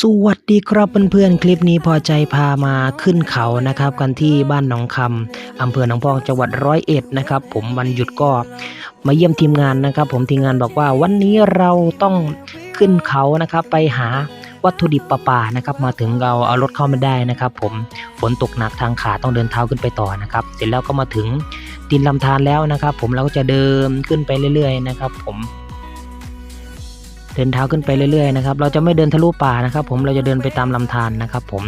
สวัสดีครับเพื่อนๆคลิปนี้พอใจพามาขึ้นเขานะครับ กันที่บ้านหนองคำอำเภอหนองพองจังหวัดร้อยเอ็ดนะครับ ผมวันหยุดก็มาเยี่ยมทีมงานนะครับ ผมทีมงานบอกว่าวันนี้เราต้องขึ้นเขานะครับ ไปหาวัตถุดิบป่าๆนะครับ มาถึงเราเอารถเข้าไม่ได้นะครับ ผมฝนตกหนักทางขาต้องเดินเท้าขึ้นไปต่อนะครับ เสร็จแล้วก็มาถึงดินลำธารแล้วนะครับ ผมเราก็จะเดินขึ้นไปเรื่อย ๆ นะครับ ผม เดินเท้าขึ้นไปเรื่อยๆนะครับเราจะไม่เดินทะลุป่านะครับผมเราจะเดินไปตามลำธารนะครับผม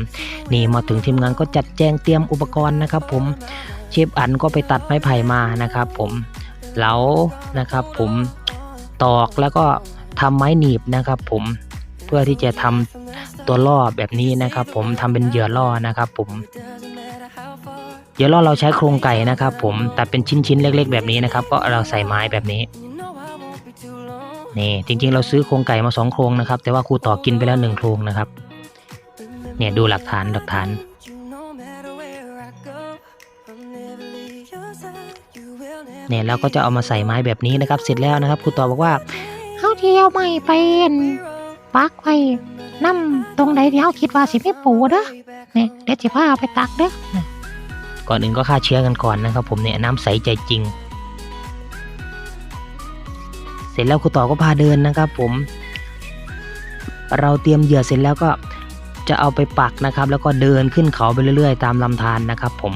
นี่มาถึงทีมงานก็จัดแจงเตรียมอุปกรณ์นะครับ ผมเชฟอันก็ไปตัดไม้ไผ่มานะครับ ผมเหลานะครับ ผมตอกแล้วก็ทำไม้หนีบนะครับ ผมเพื่อที่จะทำตัวล่อแบบนี้นะครับ ผมทำเป็นเหยื่อล่อนะครับ ผมเหยื่อล่อเราใช้โครงไก่นะครับ ผมตัดเป็นชิ้นๆเล็ก ๆ แบบนี้นะครับ ก็เราใส่ไม้แบบนี้ นี่จริงๆ เราซื้อโครงไก่มาสองโครงนะครับ แต่ว่าครูต่อกินไปแล้วหนึ่งโครงนะครับ เนี่ยดูหลักฐานหลักฐาน เนี่ยเราก็จะเอามาใส่ไม้แบบนี้นะครับ เสร็จแล้วนะครับครูต่อบอกว่าเขาเที่เอาไม่ไปอั่นปักไว้น้ำตรงใดที่เขาคิดว่าสิไม่ปูเด้อเนี่ยเดี๋ยวสิพาเอาไปตักเด้อก่อนอื่นก็ฆ่าเชื้อกันก่อนนะครับ ผมเนี่ยน้ำใสใจจริง สร็จแล้วครูต่อก็พาเดินนะครับผม เราเตรียมเหยื่อเสร็จแล้วก็จะเอาไปปักนะครับ แล้วก็เดินขึ้นเขาไปเรื่อยๆ ตามลำธารนะครับผม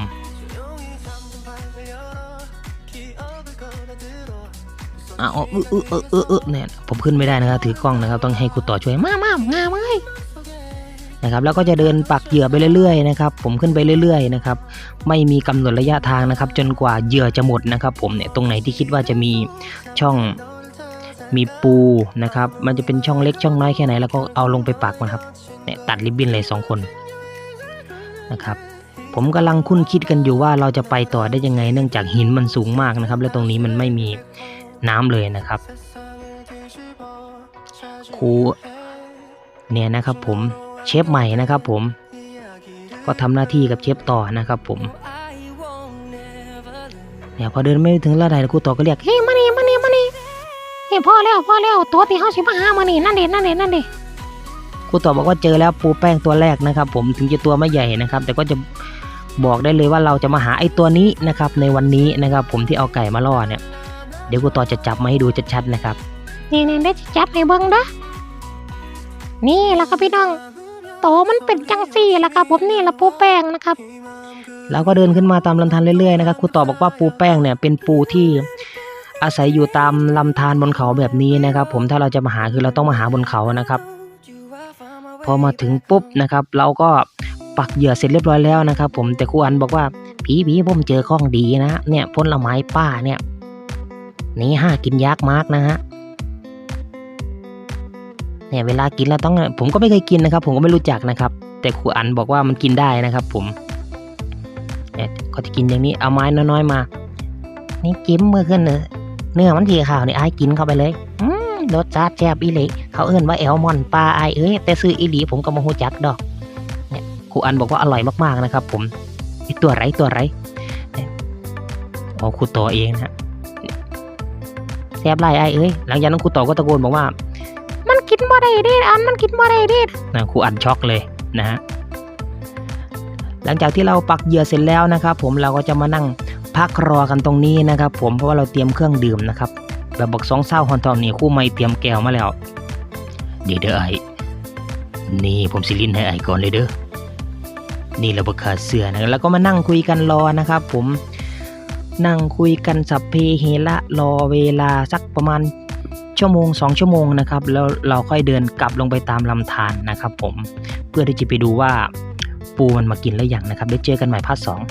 อ้าวเออเออเออเออเออเนี่ยผมขึ้นไม่ได้นะครับ ถือกล้องนะครับ ต้องให้ครูต่อช่วยมามามางามเอ้ยนะครับแล้วก็จะเดินปักเหยื่อไปเรื่อยๆนะครับผมขึ้นไปเรื่อยๆนะครับไม่มีกำหนดระยะทางนะครับ จนกว่าเหยื่อจะหมดนะครับ ผมเนี่ยตรงไหนที่คิดว่าจะมีช่อง มีปูนะครับ มันจะเป็นช่องเล็กช่องน้อยแค่ไหน แล้วก็เอาลงไปปักมันครับเนี่ยตัดริบบิ้นเลยสองคนนะครับ ผมกำลังคุ้นคิดกันอยู่ว่าเราจะไปต่อได้ยังไง เนื่องจากหินมันสูงมากนะครับ และตรงนี้มันไม่มีน้ำเลยนะครับครูเนี่ยนะครับ ผมเชฟใหม่นะครับ ผม ก็ทำหน้าที่กับเชฟต่อนะครับ ผมเนี่ยพอเดินไม่ถึงระดับครูต่อก็เรียกเฮ้ย เฮ้ยพอแล้วพอแล้วตัวที่เขาสิมาหามานี่นั่นเด็นั่นเด็นั่นเด็ครูต่อบอกว่าเจอแล้วปูแป้งตัวแรกนะครับ ผมถึงจะตัวไม่ใหญ่นะครับ แต่ก็จะบอกได้เลยว่าเราจะมาหาไอ้ตัวนี้นะครับ ในวันนี้นะครับ ผมที่เอาไก่มาล่อเนี่ย เดี๋ยวครูต่อจะจับมาให้ดูชัดๆนะครับนี่นี่ได้สิจับให้เบิ่งเด้อนี่ล่ะครับพี่น้องโตมันเป็นจังซี่ล่ะครับ ผมนี่ละปูแป้งนะครับแล้วก็เดินขึ้นมาตามลำธารเรื่อยๆนะครับครูต่อบอกว่าปูแป้งเนี่ยเป็นปูที่ อาศัยอยู่ตามลำธารบนเขาแบบนี้นะครับ ผมถ้าเราจะมาหาคือเราต้องมาหาบนเขานะครับ พอมาถึงปุ๊บนะครับ เราก็ปักเหยื่อเสร็จเรียบร้อยแล้วนะครับ ผมแต่ครูอันบอกว่าผีผีผมเจอข้องดีนะเนี่ยผละไม้ป้าเนี่ยนี่ห้ากินยากมากนะฮะเนี่ยเวลากินเราต้องผมก็ไม่เคยกินนะครับ ผมก็ไม่รู้จักนะครับ แต่ครูอันบอกว่ามันกินได้นะครับ ผมเนี่ยก็จะกินอย่างนี้เอาไม้น้อยๆมา นี่จิ้มมือขึ้นเนอะ เนื้อมันทีขาวนี่ไอ้ายกินเข้าไปเลยอืมรสชาติแซ่บอีหลีเขาเอื้นว่าแอลมอนปลาไอายเอ้ยแต่ซื้ออีหลีผมก็มาหูจักดอกเนี่ยครูอันบอกว่าอร่อยมากๆนะครับ ผมไอตัวไรตัวไรเนี่ยอ๋อครูต่อเองนะแซ่บไรไอเอ้ยหลังจากนั้นครูต่อก็ตะโกนบอกว่า มันกินบ่ได้เด้อันมันกินบ่ได้เด้นะครูอันช็อกเลยนะฮะหลังจากที่เราปักเหยื่อเสร็จแล้วนะครับผมเราก็จะมานั่ง พักรอกันตรงนี้นะครับผมเพราะว่าเราเตรียมเครื่องดื่มนะครับแบบบอกสองเศร้าฮอนทองนี่คู่ไม่เตรียมแก้วมาแล้ว เดี๋ยวเด้อไอ้นี่ผมสิลินให้ไอ้ก่อนเลยเด้อนี่เราบขาดเสือนะแล้วก็มานั่งคุยกันรอนะครับ ผมนั่งคุยกันสัพเพเฮระรอเวลาสักประมาณชั่วโมงสองชั่วโมงนะครับแล้วเราค่อยเดินกลับลงไปตามลำธารนะครับ ผมเพื่อที่จะไปดูว่าปูมันมากินแล้วอย่างนะครับเดี๋ยวเจอกันใหม่พาร์ทสอง